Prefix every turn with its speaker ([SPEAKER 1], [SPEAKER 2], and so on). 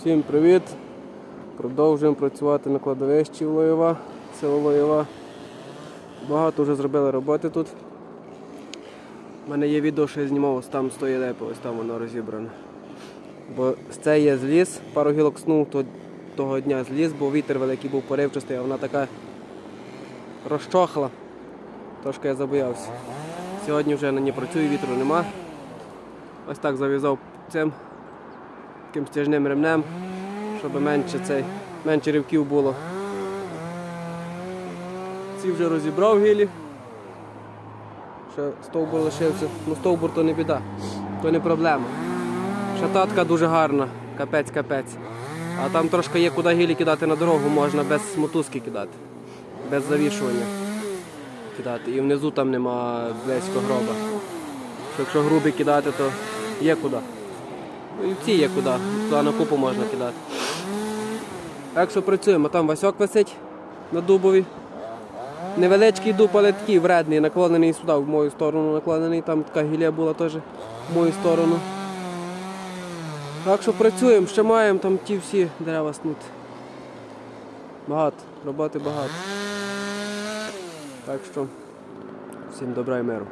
[SPEAKER 1] Всім привіт! Продовжуємо працювати на кладовищі в Лоєва, село Лоєва. Багато вже зробили роботи тут. У мене є відео, що я знімав, ось там стоїть депо, ось там воно розібране. Бо це є зліз, пару гілок снув то, того дня зліз, бо вітер великий був поривчастий, а вона така розчохла. Трошки я забоявся. Сьогодні вже на ній працюю, вітру нема. Ось так зав'язав цим таким стяжним ремнем, щоб менше цей, менше ривків було. Ці вже розібрав гілі. Ще стовбур лишився. Ну стовбур то не біда, то не проблема. Шататка дуже гарна, капець-капець. А там трошки є куди гілі кидати на дорогу, можна без мотузки кидати, без завішування кидати. І внизу там нема близько гроба. Якщо грубі кидати, то є куди. І в ці є куди, туди на купу можна кидати. Так що працюємо, там Васьок висить на дубові. Невеличкий дуб, але такий вредний, наклонений сюди, в мою сторону наклонений, там така гілля була теж в мою сторону. Так що працюємо, ще маємо там ті всі дерева снути. Багато, роботи багато. Так що всім добра і миру.